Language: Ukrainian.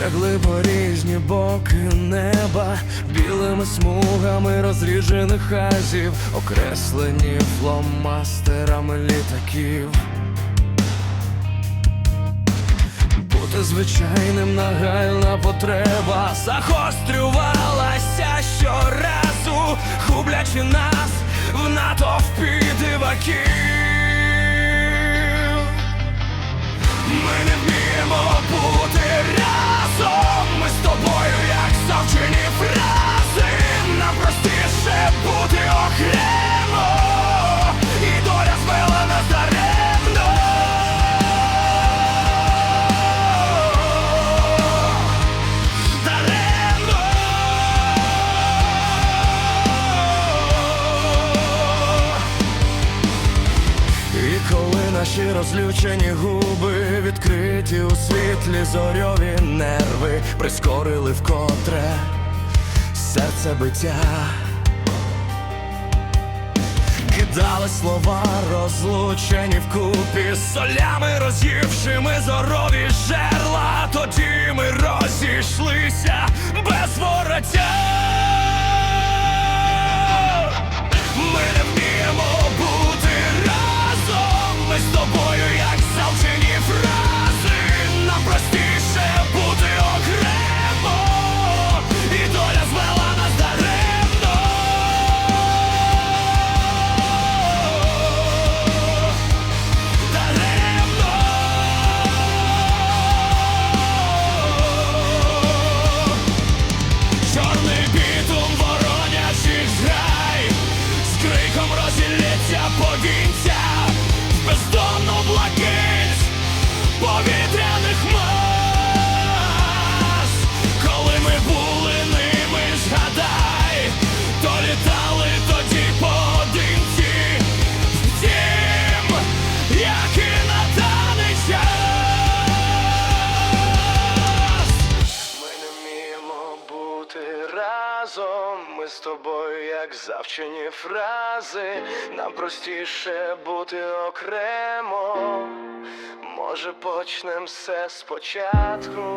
Лягли по різні боки неба, білими смугами розріжених хазів, окреслені фломастерами літаків. Бути звичайним нагальна потреба загострювалася щоразу, гублячи нас в натовпі диваків. Наші розлючені губи відкриті у світлі зорьові нерви прискорили вкотре серце биття, кидали слова розлучені вкупі солями роз'ївшими зорові жерла, тоді ми розійшлися без вороття. Повінця, в бездонну блакить Ми з тобою, як завчені фрази. Нам простіше бути окремо. Може, почнемо все спочатку.